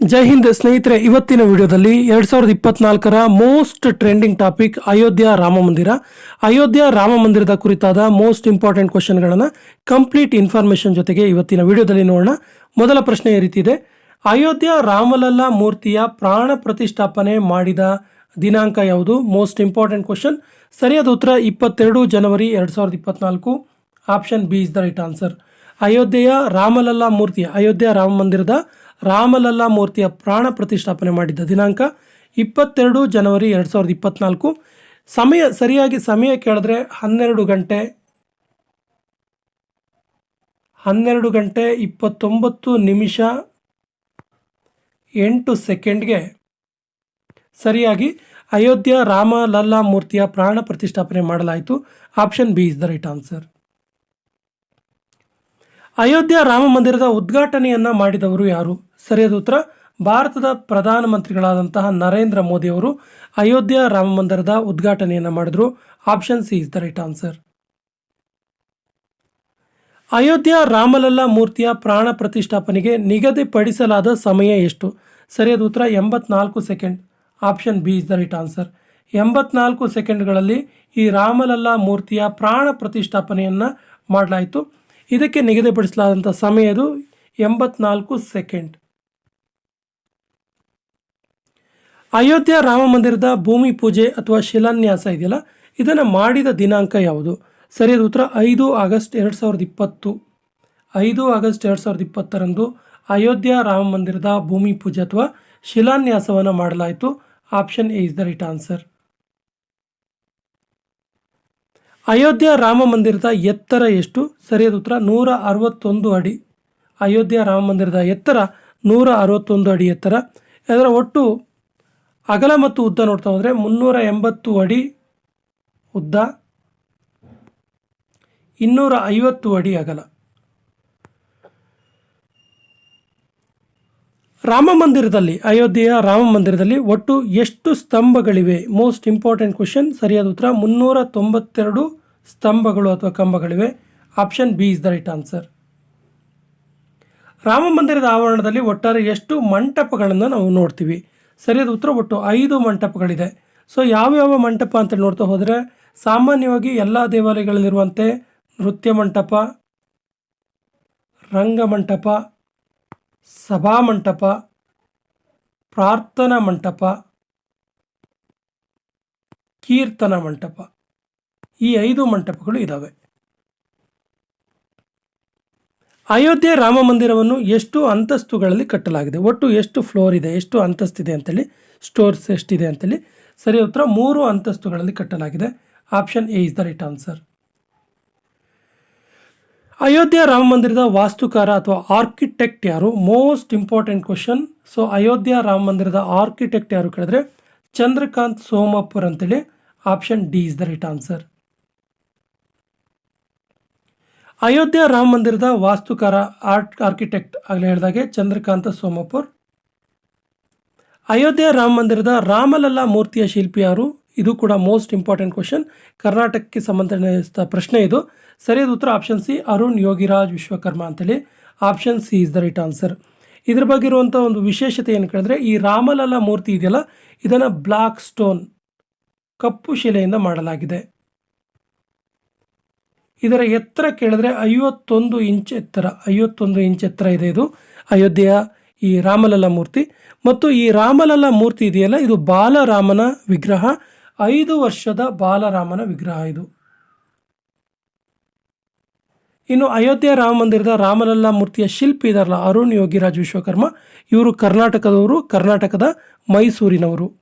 ಜೈ ಹಿಂದ್ ಸ್ನೇಹಿತರೆ, ಇವತ್ತಿನ ವಿಡಿಯೋದಲ್ಲಿ ಎರಡ್ ಸಾವಿರದ ಇಪ್ಪತ್ನಾಲ್ಕರ most trending topic Ayodhya Rama Mandir. Ayodhya Rama ಮಂದಿರದ ಕುರಿತಾದ ಮೋಸ್ಟ್ ಇಂಪಾರ್ಟೆಂಟ್ ಕ್ವಶನ್ಗಳನ್ನು ಕಂಪ್ಲೀಟ್ ಇನ್ಫಾರ್ಮೇಶನ್ ಜೊತೆಗೆ ಇವತ್ತಿನ ವಿಡಿಯೋದಲ್ಲಿ ನೋಡೋಣ. ಮೊದಲ ಪ್ರಶ್ನೆ ಈ ರೀತಿ ಇದೆ. ಅಯೋಧ್ಯ ರಾಮಲಲ್ಲಾ ಮೂರ್ತಿಯ ಪ್ರಾಣ ಪ್ರತಿಷ್ಠಾಪನೆ ಮಾಡಿದ ದಿನಾಂಕ ಯಾವುದು? Most important question. ಸರಿಯಾದ ಉತ್ತರ ಇಪ್ಪತ್ತೆರಡು ಜನವರಿ ಎರಡು ಸಾವಿರದ ಇಪ್ಪತ್ನಾಲ್ಕು. Option B is the right answer. ಅಯೋಧ್ಯೆಯ ರಾಮಲಲ್ಲಾ ಮೂರ್ತಿ ಅಯೋಧ್ಯೆ ರಾಮ ಮಂದಿರದ ರಾಮಲಲ್ಲಾ ಮೂರ್ತಿಯ ಪ್ರಾಣ ಪ್ರತಿಷ್ಠಾಪನೆ ಮಾಡಿದ್ದ ದಿನಾಂಕ ಇಪ್ಪತ್ತೆರಡು ಜನವರಿ ಎರಡು ಸಾವಿರದ ಇಪ್ಪತ್ನಾಲ್ಕು. ಸಮಯ ಸರಿಯಾಗಿ ಸಮಯ ಕೇಳಿದ್ರೆ ಹನ್ನೆರಡು ಗಂಟೆ ಹನ್ನೆರಡು ಗಂಟೆ ಇಪ್ಪತ್ತೊಂಬತ್ತು ನಿಮಿಷ ಎಂಟು ಸೆಕೆಂಡ್ಗೆ ಸರಿಯಾಗಿ ಅಯೋಧ್ಯ ರಾಮ ಲಲ್ಲಾ ಮೂರ್ತಿಯ ಪ್ರಾಣ ಪ್ರತಿಷ್ಠಾಪನೆ ಮಾಡಲಾಯಿತು. Option B is the right answer. Ayodhya Rama ಮಂದಿರದ ಉದ್ಘಾಟನೆಯನ್ನ ಮಾಡಿದವರು ಯಾರು? ಸರಿಯಾದ ಉತ್ತರ, ಭಾರತದ ಪ್ರಧಾನಮಂತ್ರಿಗಳಾದಂತಹ ನರೇಂದ್ರ ಮೋದಿ ಅವರು ಅಯೋಧ್ಯ ರಾಮ ಮಂದಿರದ ಉದ್ಘಾಟನೆಯನ್ನು ಮಾಡಿದ್ರು. Option C is the right answer. Ayodhya Ramlalla ಮೂರ್ತಿಯ ಪ್ರಾಣ ಪ್ರತಿಷ್ಠಾಪನೆಗೆ ನಿಗದಿಪಡಿಸಲಾದ ಸಮಯ ಎಷ್ಟು? ಸರಿಯಾದ ಉತ್ತರ, ಎಂಬತ್ನಾಲ್ಕು second. Option B is the right answer. ಎಂಬತ್ನಾಲ್ಕು ಸೆಕೆಂಡ್ಗಳಲ್ಲಿ ಈ ರಾಮಲಲ್ಲಾ ಮೂರ್ತಿಯ ಪ್ರಾಣ ಪ್ರತಿಷ್ಠಾಪನೆಯನ್ನು ಮಾಡಲಾಯಿತು. ಇದಕ್ಕೆ ನಿಗದಿಪಡಿಸಲಾದಂಥ ಸಮಯದು ಎಂಬತ್ನಾಲ್ಕು ಸೆಕೆಂಡ್. ಅಯೋಧ್ಯ ರಾಮ ಮಂದಿರದ ಭೂಮಿ ಪೂಜೆ ಅಥವಾ ಶಿಲಾನ್ಯಾಸ ಇದೆಯಲ್ಲ? ಇದನ್ನು ಮಾಡಿದ ದಿನಾಂಕ ಯಾವುದು? ಸರಿಯಾದ ಉತ್ತರ. ಐದು ಆಗಸ್ಟ್ ಎರಡು ಸಾವಿರದ ಇಪ್ಪತ್ತು. ಐದು ಆಗಸ್ಟ್ ಎರಡು ಸಾವಿರದ ಇಪ್ಪತ್ತರಂದು ಅಯೋಧ್ಯ ರಾಮ ಮಂದಿರದ ಭೂಮಿ ಪೂಜೆ ಅಥವಾ ಶಿಲಾನ್ಯಾಸವನ್ನು ಮಾಡಲಾಯಿತು. Option A is the right answer. Ayodhya Rama ಮಂದಿರದ ಎತ್ತರ ಎಷ್ಟು? ಸರಿಯಾದ ಉತ್ತರ. ನೂರ ಅರವತ್ತೊಂದು ಅಡಿ. ಅಯೋಧ್ಯ ರಾಮ ಮಂದಿರದ ಎತ್ತರ ನೂರ ಅರವತ್ತೊಂದು ಅಡಿ ಎತ್ತರ. ಅದರ ಒಟ್ಟು ಅಗಲ ಮತ್ತು ಉದ್ದ ನೋಡ್ತಾ ಹೋದರೆ ಮುನ್ನೂರ ಎಂಬತ್ತು ಅಡಿ ಉದ್ದ, ಇನ್ನೂರ ಐವತ್ತು ಅಡಿ ಅಗಲ. ರಾಮ ಮಂದಿರದಲ್ಲಿ, ಅಯೋಧ್ಯೆಯ ರಾಮ ಮಂದಿರದಲ್ಲಿ ಒಟ್ಟು ಎಷ್ಟು ಸ್ತಂಭಗಳಿವೆ? ಮೋಸ್ಟ್ ಇಂಪಾರ್ಟೆಂಟ್ ಕ್ವಶನ್ ಸರಿಯಾದ ಉತ್ತರ, ಮುನ್ನೂರ ತೊಂಬತ್ತೆರಡು ಸ್ತಂಭಗಳು ಅಥವಾ ಕಂಬಗಳಿವೆ. Option B is the right answer Rama ಮಂದಿರದ ಆವರಣದಲ್ಲಿ ಒಟ್ಟಾರೆ ಎಷ್ಟು ಮಂಟಪಗಳನ್ನು ನಾವು ನೋಡ್ತೀವಿ? ಸರಿಯಾದ ಉತ್ತರ ಒಟ್ಟು ಐದು ಮಂಟಪಗಳಿದೆ. ಸೊ ಯಾವ್ಯಾವ ಮಂಟಪ ಅಂತ ನೋಡ್ತಾ ಹೋದರೆ, ಸಾಮಾನ್ಯವಾಗಿ ಎಲ್ಲ ದೇವಾಲಯಗಳಲ್ಲಿರುವಂತೆ ನೃತ್ಯ ಮಂಟಪ ರಂಗಮಂಟಪ ಸಭಾಮಂಟಪ ಪ್ರಾರ್ಥನಾ ಮಂಟಪ, ಕೀರ್ತನ ಮಂಟಪ, ಈ ಐದು ಮಂಟಪಗಳು ಇದ್ದಾವೆ ಅಯೋಧ್ಯೆ ರಾಮ ಮಂದಿರವನ್ನು ಎಷ್ಟು ಅಂತಸ್ತುಗಳಲ್ಲಿ ಕಟ್ಟಲಾಗಿದೆ? ಒಟ್ಟು ಎಷ್ಟು ಫ್ಲೋರ್ ಇದೆ? ಎಷ್ಟು ಅಂತಸ್ತಿದೆ ಅಂತೇಳಿ, ಸ್ಟೋರ್ಸ್ ಎಷ್ಟಿದೆ ಅಂತೇಳಿ ಸರಿ ಉತ್ತರ ಮೂರು ಅಂತಸ್ತುಗಳಲ್ಲಿ ಕಟ್ಟಲಾಗಿದೆ. Option A is the right answer. Ayodhya Rama ಮಂದಿರದ ವಾಸ್ತುಕಾರ ಅಥವಾ ಆರ್ಕಿಟೆಕ್ಟ್ ಯಾರು? Most important question. So, Ayodhya Rama ಮಂದಿರದ ಆರ್ಕಿಟೆಕ್ಟ್ ಯಾರು ಕೇಳಿದ್ರೆ? ಚಂದ್ರಕಾಂತ್ ಸೋಮಪ್ಪರ್ ಅಂತೇಳಿ option D is the right answer. Ayodhya Rama ಮಂದಿರದ ವಾಸ್ತುಕಾರ ಆರ್ಟ್ ಆರ್ಕಿಟೆಕ್ಟ್ ಆಗಲೇ ಹೇಳಿದಾಗೆ ಚಂದ್ರಕಾಂತ ಸೋಮಪುರ್. ಅಯೋಧ್ಯ ರಾಮ ಮಂದಿರದ ರಾಮಲಲ್ಲಾ ಮೂರ್ತಿಯ ಶಿಲ್ಪಿ ಯಾರು? ಇದು ಕೂಡ ಮೋಸ್ಟ್ ಇಂಪಾರ್ಟೆಂಟ್ ಕ್ವಶನ್ ಕರ್ನಾಟಕಕ್ಕೆ ಸಂಬಂಧಿಸಿದ ಪ್ರಶ್ನೆ ಇದು. ಸರಿಯಾದ ಉತ್ತರ ಆಪ್ಷನ್ ಸಿ ಅರುಣ್ ಯೋಗಿರಾಜ್ ವಿಶ್ವಕರ್ಮ ಅಂತೇಳಿ. Option C is the right answer ಇದ್ರ ಬಗ್ಗೆ ಇರುವಂಥ ಒಂದು ವಿಶೇಷತೆ ಏನು ಕೇಳಿದ್ರೆ, ಈ ರಾಮಲಲ್ಲಾ ಮೂರ್ತಿ ಇದೆಯಲ್ಲ, ಇದನ್ನು ಬ್ಲಾಕ್ ಸ್ಟೋನ್ ಕಪ್ಪು ಶಿಲೆಯಿಂದ ಮಾಡಲಾಗಿದೆ. ಇದರ ಎತ್ತರ ಕೇಳಿದ್ರೆ ಐವತ್ತೊಂದು ಇಂಚ್ ಎತ್ತರ, ಐವತ್ತೊಂದು ಇಂಚ್ ಎತ್ತರ ಇದೆ ಇದು. ಅಯೋಧ್ಯೆಯ ಈ ರಾಮಲಲ್ಲ ಮೂರ್ತಿ. ಮತ್ತು ಈ ರಾಮಲಲ್ಲ ಮೂರ್ತಿ ಇದೆಯಲ್ಲ, ಇದು ಬಾಲರಾಮನ ವಿಗ್ರಹ. ಐದು ವರ್ಷದ ಬಾಲರಾಮನ ವಿಗ್ರಹ ಇದು. ಇನ್ನು ಅಯೋಧ್ಯೆ ರಾಮ ಮಂದಿರದ ರಾಮಲಲ್ಲ ಮೂರ್ತಿಯ ಶಿಲ್ಪಿ ಇದಾರಲ್ಲ, ಅರುಣ್ ಯೋಗಿರಾಜ್ ವಿಶ್ವಕರ್ಮ. ಇವರು ಕರ್ನಾಟಕದವರು, ಕರ್ನಾಟಕದ ಮೈಸೂರಿನವರು.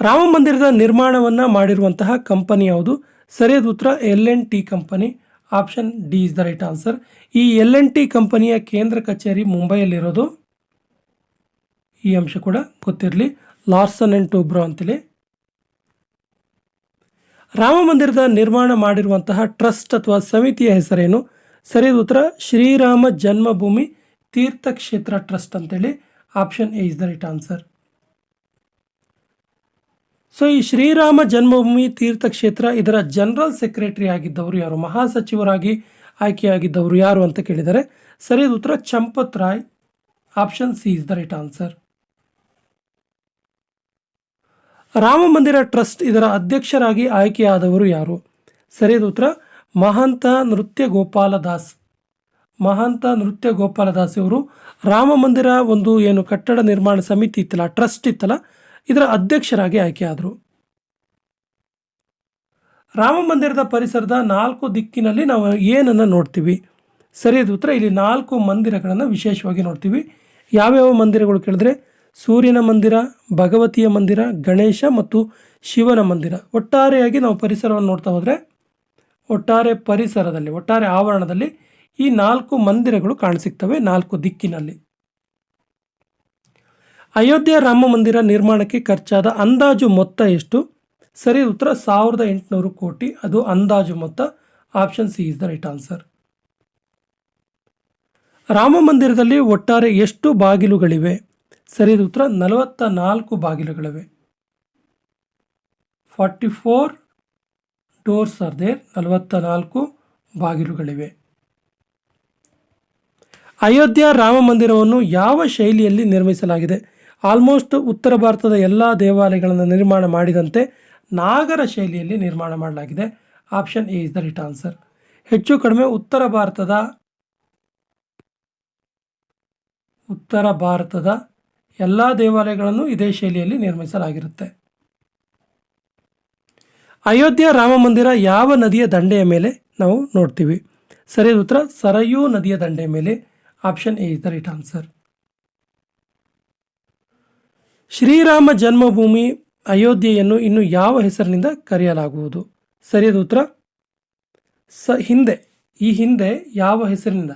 ರಾಮ ಮಂದಿರದ ನಿರ್ಮಾಣವನ್ನು ಮಾಡಿರುವಂತಹ ಕಂಪನಿ ಯಾವುದು? ಸರಿಯಾದ ಉತ್ತರ, L N T company. Option D is the right answer. ಈ ಎಲ್ ಎನ್ ಟಿ ಕಂಪನಿಯ ಕೇಂದ್ರ ಕಚೇರಿ ಮುಂಬೈಯಲ್ಲಿರೋದು? ಈ ಅಂಶ ಕೂಡ ಗೊತ್ತಿರಲಿ. ಲಾರ್ಸನ್ ಆ್ಯಂಡ್ ಟೂಬ್ರೋ ಅಂತೇಳಿ ರಾಮ ಮಂದಿರದ ನಿರ್ಮಾಣ ಮಾಡಿರುವಂತಹ ಟ್ರಸ್ಟ್ ಅಥವಾ ಸಮಿತಿಯ ಹೆಸರೇನು? ಸರಿಯಾದ ಉತ್ತರ, ಶ್ರೀರಾಮ ಜನ್ಮಭೂಮಿ ತೀರ್ಥಕ್ಷೇತ್ರ ಟ್ರಸ್ಟ್ ಅಂತೇಳಿ. Option A is the right answer. So ಈ ಶ್ರೀರಾಮ ಜನ್ಮಭೂಮಿ ತೀರ್ಥಕ್ಷೇತ್ರ ಇದರ ಜನರಲ್ ಸೆಕ್ರೆಟರಿ ಆಗಿದ್ದವರು ಯಾರು? ಮಹಾಸಚಿವರಾಗಿ ಆಯ್ಕೆಯಾಗಿದ್ದವರು ಯಾರು ಅಂತ ಕೇಳಿದರೆ ಸರಿಯಾದ ಉತ್ತರ Champat Rai. Option C is the right answer. Rama Mandir trust ಇದರ ಅಧ್ಯಕ್ಷರಾಗಿ ಆಯ್ಕೆಯಾದವರು ಯಾರು? ಸರಿಯಾದ ಉತ್ತರ ಮಹಂತ ನೃತ್ಯ ಗೋಪಾಲದಾಸ್ ಮಹಂತ ನೃತ್ಯ ಗೋಪಾಲದಾಸ್ ಇವರು ರಾಮ ಮಂದಿರ ಒಂದು ಏನು ಕಟ್ಟಡ ನಿರ್ಮಾಣ ಸಮಿತಿ ಇತ್ತಲ್ಲ, ಟ್ರಸ್ಟ್ ಇತ್ತಲ್ಲ ಇದರ ಅಧ್ಯಕ್ಷರಾಗಿ ಆಯ್ಕೆಯಾದರು ರಾಮ ಮಂದಿರದ ಪರಿಸರದ ನಾಲ್ಕು ದಿಕ್ಕಿನಲ್ಲಿ ನಾವು ಏನನ್ನು ನೋಡ್ತೀವಿ? ಸರಿಯಾದ ಉತ್ತರ. ಇಲ್ಲಿ ನಾಲ್ಕು ಮಂದಿರಗಳನ್ನು ವಿಶೇಷವಾಗಿ ನೋಡ್ತೀವಿ. ಯಾವ್ಯಾವ ಮಂದಿರಗಳು ಕೇಳಿದ್ರೆ? ಸೂರ್ಯನ ಮಂದಿರ, ಭಗವತಿಯ ಮಂದಿರ, ಗಣೇಶ ಮತ್ತು ಶಿವನ ಮಂದಿರ. ಒಟ್ಟಾರೆಯಾಗಿ ನಾವು ಪರಿಸರವನ್ನು ನೋಡ್ತಾ ಹೋದರೆ, ಒಟ್ಟಾರೆ ಪರಿಸರದಲ್ಲಿ, ಒಟ್ಟಾರೆ ಆವರಣದಲ್ಲಿ ಈ ನಾಲ್ಕು ಮಂದಿರಗಳು ಕಾಣಸಿಗ್ತವೆ ನಾಲ್ಕು ದಿಕ್ಕಿನಲ್ಲಿ. ಅಯೋಧ್ಯೆ ರಾಮ ಮಂದಿರ ನಿರ್ಮಾಣಕ್ಕೆ ಖರ್ಚಾದ ಅಂದಾಜು ಮೊತ್ತ ಎಷ್ಟು? ಸರಿ, ಉತ್ತರ ಸಾವಿರದ ಎಂಟುನೂರು ಕೋಟಿ. ಅದು ಅಂದಾಜು ಮೊತ್ತ. Option C is the right answer. Rama ಮಂದಿರದಲ್ಲಿ ಒಟ್ಟಾರೆ ಎಷ್ಟು ಬಾಗಿಲುಗಳಿವೆ? ಸರಿ ಉತ್ತರ. ನಲವತ್ತ ನಾಲ್ಕು ಬಾಗಿಲುಗಳಿವೆ. Forty four doors are there. ನಲವತ್ತ ನಾಲ್ಕು ಬಾಗಿಲುಗಳಿವೆ. ಅಯೋಧ್ಯ ರಾಮ ಮಂದಿರವನ್ನು ಯಾವ ಶೈಲಿಯಲ್ಲಿ ನಿರ್ಮಿಸಲಾಗಿದೆ? ಆಲ್ಮೋಸ್ಟ್ ಉತ್ತರ ಭಾರತದ ಎಲ್ಲ ದೇವಾಲಯಗಳನ್ನು ನಿರ್ಮಾಣ ಮಾಡಿದಂತೆ ನಾಗರ ಶೈಲಿಯಲ್ಲಿ ನಿರ್ಮಾಣ ಮಾಡಲಾಗಿದೆ. Option A is the right answer. ಹೆಚ್ಚು ಕಡಿಮೆ ಉತ್ತರ ಭಾರತದ ಉತ್ತರ ಭಾರತದ ಎಲ್ಲ ದೇವಾಲಯಗಳನ್ನು ಇದೇ ಶೈಲಿಯಲ್ಲಿ ನಿರ್ಮಿಸಲಾಗಿರುತ್ತೆ. ಅಯೋಧ್ಯೆ ರಾಮ ಮಂದಿರ ಯಾವ ನದಿಯ ದಂಡೆಯ ಮೇಲೆ ನಾವು ನೋಡ್ತೀವಿ. ಸರಿಯಾದ ಉತ್ತರ ಸರಯೂ ನದಿಯ ದಂಡೆಯ ಮೇಲೆ. Option A is the right answer. Shriram Janmabhoomi ಅಯೋಧ್ಯೆಯನ್ನು ಇನ್ನು ಯಾವ ಹೆಸರಿನಿಂದ ಕರೆಯಲಾಗುವುದು? ಸರಿಯಾದ ಉತ್ತರ? ಸ, ಹಿಂದೆ. ಈ ಹಿಂದೆ ಯಾವ ಹೆಸರಿನಿಂದ?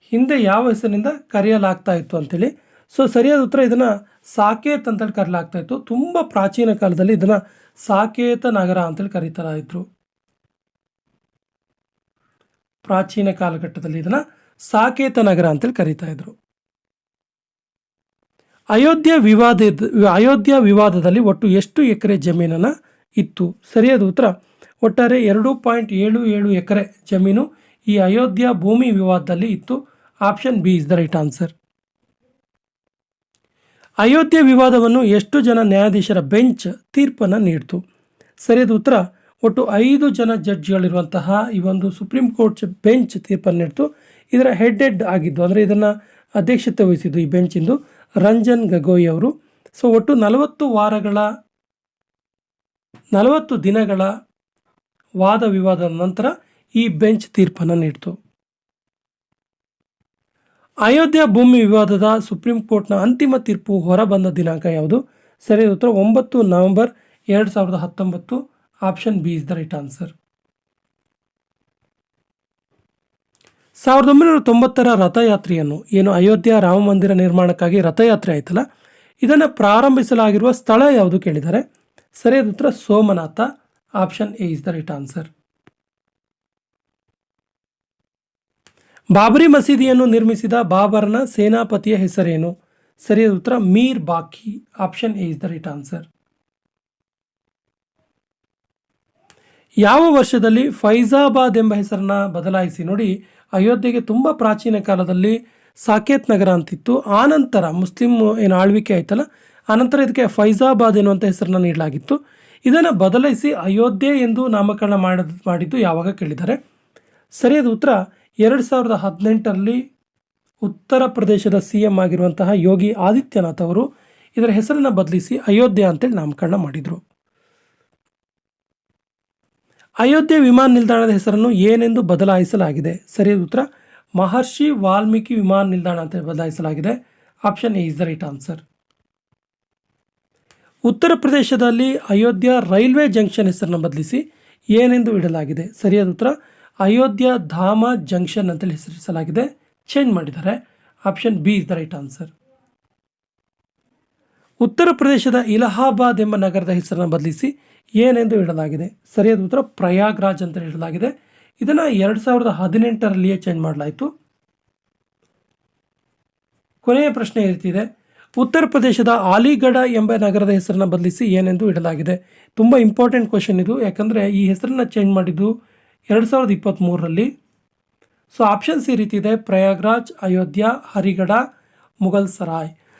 ಹಿಂದೆ ಯಾವ ಹೆಸರಿನಿಂದ ಕರೆಯಲಾಗ್ತಾ ಇತ್ತು ಅಂತೇಳಿ. ಸೊ, ಸರಿಯಾದ ಉತ್ತರ ಇದನ್ನು ಸಾಕೇತ್ ಅಂತೇಳಿ ಕರೆಯಲಾಗ್ತಾ ಇತ್ತು. ತುಂಬ ಪ್ರಾಚೀನ ಕಾಲದಲ್ಲಿ ಇದನ್ನು ಸಾಕೇತ ನಗರ ಅಂತೇಳಿ ಕರೀತಾ ಇದ್ರು ಪ್ರಾಚೀನ ಕಾಲಘಟ್ಟದಲ್ಲಿ ಇದನ್ನು ಸಾಕೇತ ನಗರ ಅಂತೇಳಿ ಕರೀತಾ ಇದ್ರು ಅಯೋಧ್ಯ ವಿವಾದದ, ಅಯೋಧ್ಯ ವಿವಾದದಲ್ಲಿ ಒಟ್ಟು ಎಷ್ಟು ಎಕರೆ ಜಮೀನನ್ನು ಇತ್ತು? ಸರಿಯಾದ ಉತ್ತರ, ಒಟ್ಟಾರೆ ಎರಡು ಪಾಯಿಂಟ್ ಏಳು ಏಳು ಎಕರೆ ಜಮೀನು ಈ ಅಯೋಧ್ಯ ಭೂಮಿ ವಿವಾದದಲ್ಲಿ ಇತ್ತು. Option B is the right answer. Ayodhya ವಿವಾದವನ್ನು ಎಷ್ಟು ಜನ ನ್ಯಾಯಾಧೀಶರ ಬೆಂಚ್ ತೀರ್ಪನ್ನು ನೀಡಿತು? ಸರಿಯಾದ ಉತ್ತರ, ಒಟ್ಟು ಐದು ಜನ ಜಡ್ಜ್ಗಳಿರುವಂತಹ ಈ ಒಂದು ಸುಪ್ರೀಂ ಕೋರ್ಟ್ ಬೆಂಚ್ ತೀರ್ಪನ್ನು ನೀಡಿತು. ಇದರ ಹೆಡ್ ಹೆಡ್ ಆಗಿದ್ದು, ಅಂದರೆ ಇದನ್ನು ಅಧ್ಯಕ್ಷತೆ ವಹಿಸಿದ್ದು ಈ ಬೆಂಚಿಂದು ರಂಜನ್ ಗಗೋಯ್ ಅವರು. ಸೊ ಒಟ್ಟು ನಲವತ್ತು ವಾರಗಳ, ನಲವತ್ತು ದಿನಗಳ ವಾದ ವಿವಾದದ ನಂತರ ಈ ಬೆಂಚ್ ತೀರ್ಪನ್ನು ನೀಡಿತು. ಅಯೋಧ್ಯ ಭೂಮಿ ವಿವಾದದ ಸುಪ್ರೀಂ ಕೋರ್ಟ್ನ ಅಂತಿಮ ತೀರ್ಪು ಹೊರಬಂದ ದಿನಾಂಕ ಯಾವುದು? ಸರಿಯಾದ ಉತ್ತರ, ಒಂಬತ್ತು ನವೆಂಬರ್ ಎರಡು ಸಾವಿರದ ಹತ್ತೊಂಬತ್ತು. Option B is the right answer ಸಾವಿರದ ಒಂಬೈನೂರ ತೊಂಬತ್ತರ ರಥಯಾತ್ರೆಯನ್ನು ಏನು ಅಯೋಧ್ಯೆ ರಾಮ ಮಂದಿರ ನಿರ್ಮಾಣಕ್ಕಾಗಿ ರಥಯಾತ್ರೆ ಆಯ್ತಲ್ಲ? ಇದನ್ನು ಪ್ರಾರಂಭಿಸಲಾಗಿರುವ ಸ್ಥಳ ಯಾವುದು ಕೇಳಿದ್ದಾರೆ ಸರಿಯಾದ ಉತ್ತರ Somnath, option A is the right answer. Babri ಮಸೀದಿಯನ್ನು ನಿರ್ಮಿಸಿದ ಬಾಬರ್ನ ಸೇನಾಪತಿಯ ಹೆಸರೇನು? ಸರಿಯಾದ ಉತ್ತರ Mir Baqi option A is the right answer. ಯಾವ ವರ್ಷದಲ್ಲಿ ಫೈಜಾಬಾದ್ ಎಂಬ ಹೆಸರನ್ನ ಬದಲಾಯಿಸಿ ನೋಡಿ, ಅಯೋಧ್ಯೆಗೆ ತುಂಬ ಪ್ರಾಚೀನ ಕಾಲದಲ್ಲಿ ಸಾಕೇತ್ ನಗರ ಅಂತಿತ್ತು. ಆನಂತರ ಮುಸ್ಲಿಂ ಏನು ಆಳ್ವಿಕೆ ಆಯ್ತಲ್ಲ, ಆನಂತರ ಇದಕ್ಕೆ ಫೈಜಾಬಾದ್ ಎನ್ನುವಂಥ ಹೆಸರನ್ನ ನೀಡಲಾಗಿತ್ತು. ಇದನ್ನು ಬದಲಾಯಿಸಿ ಅಯೋಧ್ಯೆ ಎಂದು ನಾಮಕರಣ ಮಾಡ ಮಾಡಿದ್ದು ಯಾವಾಗ ಕೇಳಿದ್ದಾರೆ ಸರಿಯಾದ ಉತ್ತರ, ಎರಡು ಸಾವಿರದ ಹದಿನೆಂಟರಲ್ಲಿ ಉತ್ತರ ಪ್ರದೇಶದ ಸಿ ಎಂ ಆಗಿರುವಂತಹ ಯೋಗಿ ಆದಿತ್ಯನಾಥ್ ಅವರು ಇದರ ಹೆಸರನ್ನು ಬದಲಿಸಿ ಅಯೋಧ್ಯೆ ಅಂತೇಳಿ ನಾಮಕರಣ ಮಾಡಿದರು. ಅಯೋಧ್ಯೆ ವಿಮಾನ ನಿಲ್ದಾಣದ ಹೆಸರನ್ನು ಏನೆಂದು ಬದಲಾಯಿಸಲಾಗಿದೆ? ಸರಿಯಾದ ಉತ್ತರ. ಮಹರ್ಷಿ ವಾಲ್ಮೀಕಿ ವಿಮಾನ ನಿಲ್ದಾಣ ಅಂತ ಬದಲಾಯಿಸಲಾಗಿದೆ. Option A is the right answer. ಉತ್ತರ ಪ್ರದೇಶದಲ್ಲಿ ಅಯೋಧ್ಯ ರೈಲ್ವೆ ಜಂಕ್ಷನ್ ಹೆಸರನ್ನು ಬದಲಿಸಿ ಏನೆಂದು ಇಡಲಾಗಿದೆ? ಸರಿಯಾದ ಉತ್ತರ. ಅಯೋಧ್ಯ ಧಾಮ ಜಂಕ್ಷನ್ ಅಂತೇಳಿ ಹೆಸರಿಸಲಾಗಿದೆ. ಚೇಂಜ್ ಮಾಡಿದ್ದಾರೆ. Option B is the right answer. ಉತ್ತರ ಪ್ರದೇಶದ ಇಲಹಾಬಾದ್ ಎಂಬ ನಗರದ ಹೆಸರನ್ನು ಬದಲಿಸಿ ಏನೆಂದು ಇಡಲಾಗಿದೆ ಸರಿಯಾದ ಉತ್ತರ ಪ್ರಯಾಗ್ರಾಜ್ ಅಂತ ಇಡಲಾಗಿದೆ ಇದನ್ನು ಎರಡು ಸಾವಿರದ ಹದಿನೆಂಟರಲ್ಲಿಯೇ ಚೇಂಜ್ ಮಾಡಲಾಯಿತು. ಕೊನೆಯ ಪ್ರಶ್ನೆ ಇರ್ತಿದೆ ಉತ್ತರ ಪ್ರದೇಶದ ಆಲಿಗಢ ಎಂಬ ನಗರದ ಹೆಸರನ್ನು ಬದಲಿಸಿ ಏನೆಂದು ಇಡಲಾಗಿದೆ ತುಂಬ ಇಂಪಾರ್ಟೆಂಟ್ ಕ್ವಶನ್ ಇದು. ಯಾಕಂದರೆ ಈ ಹೆಸರನ್ನು ಚೇಂಜ್ ಮಾಡಿದ್ದು ಎರಡು ಸಾವಿರದ ಇಪ್ಪತ್ತ್ಮೂರರಲ್ಲಿ ಸೊ ಆಪ್ಷನ್ಸ್ ಈ ರೀತಿ ಇದೆ. ಪ್ರಯಾಗ್ರಾಜ್, ಅಯೋಧ್ಯ, ಹರಿಗಢ ಮುಘಲ್ ಸರಾಯ್